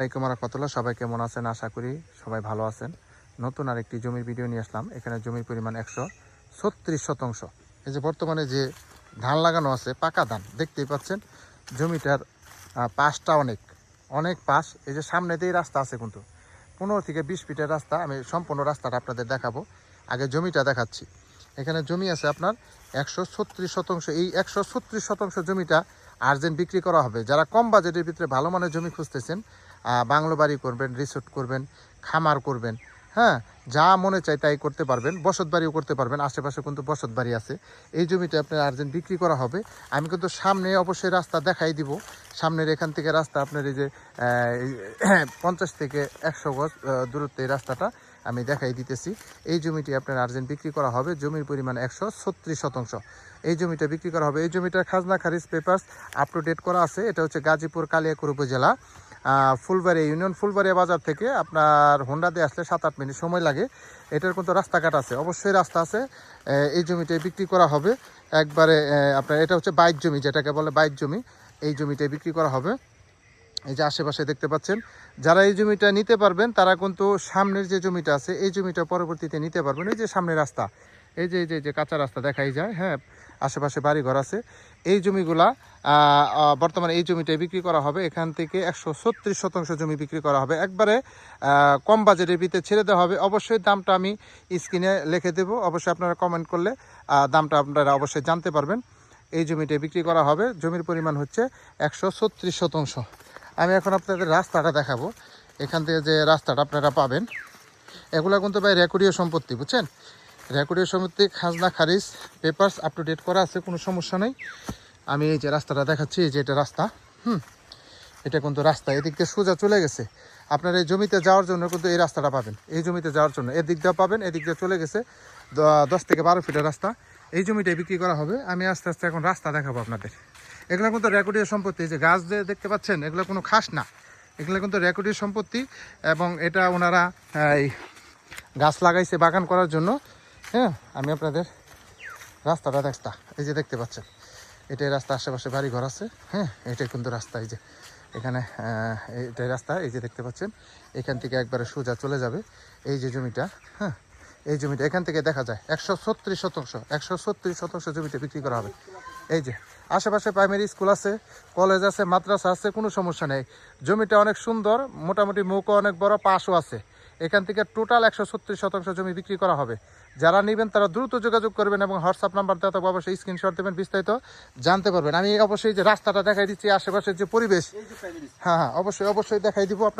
আসসালামাইকুম রহমতুল্লাহ, সবাই কেমন আছেন? আশা করি সবাই ভালো আছেন। নতুন আরেকটি জমির ভিডিও নিয়ে আসলাম। এখানে জমির পরিমাণ একশো ছত্রিশ শতাংশ। এই যে বর্তমানে যে ধান লাগানো আছে, পাকা ধান, দেখতেই পাচ্ছেন জমিটার পাশটা অনেক অনেক পাশ। এই যে সামনে দিয়ে রাস্তা আছে কিন্তু। পনেরো থেকে বিশ ফিটের রাস্তা। আমি সম্পূর্ণ রাস্তাটা আপনাদের দেখাবো। আগে জমিটা দেখাচ্ছি। এখানে জমি আছে আপনার একশো ছত্রিশ শতাংশ। এই একশো ছত্রিশ শতাংশ জমিটা আর্জেন্ট বিক্রি করা হবে। যারা কম বাজেটের ভিতরে ভালো মানের জমি খুঁজতেছেন বাংলো বাড়ি করবেন রিসোর্ট করবেন, খামার করবেন হ্যাঁ যা মনে চায় তাই করতে পারবেন, বসত বাড়িও করতে পারবেন, আশেপাশে কিন্তু বসত বাড়ি আছে। এই জমিটা আপনার আর্জেন্ট বিক্রি করা হবে। আমি কিন্তু সামনে অবশ্যই রাস্তা দেখাই দিব। সামনের এখান থেকে রাস্তা আপনার এই যে পঞ্চাশ থেকে একশো গজ দূরত্বে এই রাস্তাটা। আমি দেখাই দিতেছি। এই জমিটি আপনার আর্জেন্ট বিক্রি করা হবে জমির পরিমাণ একশো ছত্রিশ শতাংশ। এই জমিটা বিক্রি করা হবে। এই জমিটার খাজনা খারিজ পেপার্স আপ টু ডেট করা আছে। এটা হচ্ছে গাজীপুর কালিয়াকুর উপজেলা আহ, ফুলবাড়ি ইউনিয়ন ফুলবাড়িয়া বাজার থেকে আপনার হোন্ডা দিয়ে আসলে সাত আট মিনিট সময় লাগে। এটার কিন্তু রাস্তাঘাট আছে অবশ্যই রাস্তা আছে। এই জমিটাই বিক্রি করা হবে। একবারে আপনার এটা হচ্ছে বাইক জমি যেটাকে বলে বাইক জমি। এই জমিটাই বিক্রি করা হবে। এই যে আশেপাশে দেখতে পাচ্ছেন, যারা এই জমিটা নিতে পারবেন, তারা কিন্তু সামনের যে জমিটা আছে, এই জমিটা পরবর্তীতে নিতে পারবেন। এই যে সামনে রাস্তা, এই যে এই যে যে কাঁচা রাস্তা দেখাই যায় হ্যাঁ আশেপাশে বাড়ি ঘর আছে। এই জমিগুলা বর্তমানে এই জমিটাই বিক্রি করা হবে। এখান থেকে একশো ছত্রিশ শতাংশ জমি বিক্রি করা হবে। একবারে কম বাজেটের ভিতরে ছেড়ে দেওয়া হবে। অবশ্যই দামটা আমি স্ক্রিনে লিখে দেবো। অবশ্যই আপনারা কমেন্ট করলে দামটা আপনারা অবশ্যই জানতে পারবেন। এই জমিটা বিক্রি করা হবে। জমির পরিমাণ হচ্ছে একশো ছত্রিশ শতাংশ। আমি এখন আপনাদের রাস্তাটা দেখাবো। এখান থেকে যে রাস্তাটা আপনারা পাবেন, এগুলো কিন্তু ভাই রেকর্ডীয় সম্পত্তি, বুঝছেন? রেকর্ডীয় সম্পত্তি, খাজনা, খারিজ পেপারস আপ টু ডেট করা আছে, কোনো সমস্যা নেই। আমি এই যে রাস্তাটা দেখাচ্ছি, এই যে এটা রাস্তা, হুম? এটা কিন্তু রাস্তা, এদিক দিয়ে সোজা চলে গেছে। আপনার এই জমিতে যাওয়ার জন্য কিন্তু এই রাস্তাটা পাবেন। এই জমিতে যাওয়ার জন্য এদিক দিয়ে পাবেন, এদিক দিয়ে চলে গেছে। দশ থেকে বারো ফিটের রাস্তা। এই জমিটাই বিক্রি করা হবে। আমি আস্তে আস্তে এখন রাস্তা দেখাবো আপনাদের। এগুলো কিন্তু রেকর্ডীয় সম্পত্তি যে গাছ যে দেখতে পাচ্ছেন, এগুলো কোনো খাস না। এগুলো কিন্তু রেকর্ডীয় সম্পত্তি এবং এটা ওনারা এই গাছ লাগাইছে বাগান করার জন্য। হ্যাঁ আমি আপনাদের রাস্তাটা দেখতা, এই যে দেখতে পাচ্ছেন। এটাই রাস্তা, আশেপাশে বাড়ি ঘর আছে। হ্যাঁ এটাই কিন্তু রাস্তা, এই যে এখানে এটাই রাস্তা, এই যে দেখতে পাচ্ছেন। এখান থেকে একবারে সোজা চলে যাবে এই যে জমিটা। হ্যাঁ এই জমিটা এখান থেকে দেখা যায় একশো ছত্রিশ শতাংশ, একশো ছত্রিশ শতাংশ জমিতে বিক্রি করা হবে। এই যে আশেপাশে প্রাইমারি স্কুল আছে কলেজ আছে, মাদ্রাসা আছে, কোনো সমস্যা নেই। জমিটা অনেক সুন্দর, মোটামুটি মুখও অনেক বড়, পাশও আছে। এখান থেকে টোটাল একশো ছত্রিশ শতাংশ জমি বিক্রি করা হবে। যারা নেবেন তারা দ্রুত যোগাযোগ করবেন এবং হোয়াটসঅ্যাপ নাম্বার দেওয়া থাকবে, অবশ্যই স্ক্রিনশট দেবেন, বিস্তারিত জানতে পারবেন। আমি অবশ্যই যে রাস্তাটা দেখাই দিচ্ছি, আশেপাশের যে পরিবেশ হ্যাঁ হ্যাঁ অবশ্যই অবশ্যই দেখাই দিব